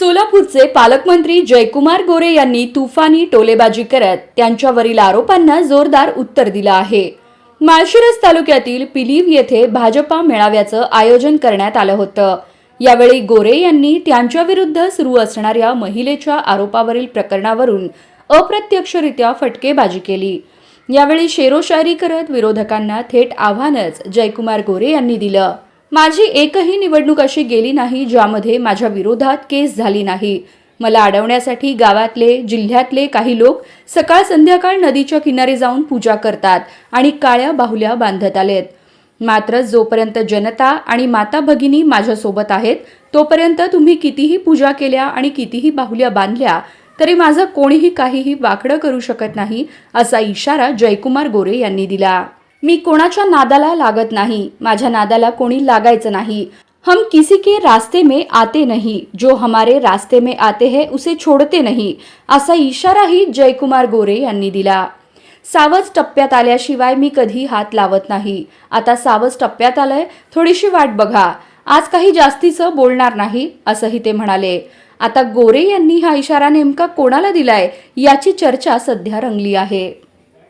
सोलापूरचे पालकमंत्री जयकुमार गोरे यांनी तुफानी टोलेबाजी करत त्यांच्यावरील आरोपांना जोरदार उत्तर दिलं आहे. माळशिरस तालुक्यातील पिलीव येथे भाजपा मेळाव्याचं आयोजन करण्यात आलं होतं. यावेळी गोरे यांनी त्यांच्याविरुद्ध सुरू असणाऱ्या महिलेच्या आरोपावरील प्रकरणावरून अप्रत्यक्षरित्या फटकेबाजी केली. यावेळी शेरोशायरी करत विरोधकांना थेट आव्हानच जयकुमार गोरे यांनी दिलं. माझी एकही निवडणूक अशी गेली नाही ज्यामध्ये माझ्या विरोधात केस झाली नाही. मला अडवण्यासाठी गावातले जिल्ह्यातले काही लोक सकाळ संध्याकाळ नदीच्या किनारी जाऊन पूजा करतात आणि काळ्या बाहुल्या बांधत आलेत. मात्र जोपर्यंत जनता आणि माता भगिनी माझ्यासोबत आहेत तोपर्यंत तुम्ही कितीही पूजा केल्या आणि कितीही बाहुल्या बांधल्या तरी माझं कोणीही काहीही वाकडं करू शकत नाही असा इशारा जयकुमार गोरे यांनी दिला. मी कोणाच्या नादाला लागत नाही माझ्या नादाला कोणी लागायचं नाही. हम किसी के रास्ते में आते नहीं जो हमारे रास्ते में आते हैं उसे छोड़ते नाही असा इशाराही जयकुमार गोरे यांनी दिला. सावज टप्प्यात आल्याशिवाय मी कधी हात लावत नाही. आता सावज टप्प्यात आलंय थोडीशी वाट बघा. आज काही जास्तीचं बोलणार नाही असंही ते म्हणाले. आता गोरे यांनी हा इशारा नेमका कोणाला दिलाय याची चर्चा सध्या रंगली आहे.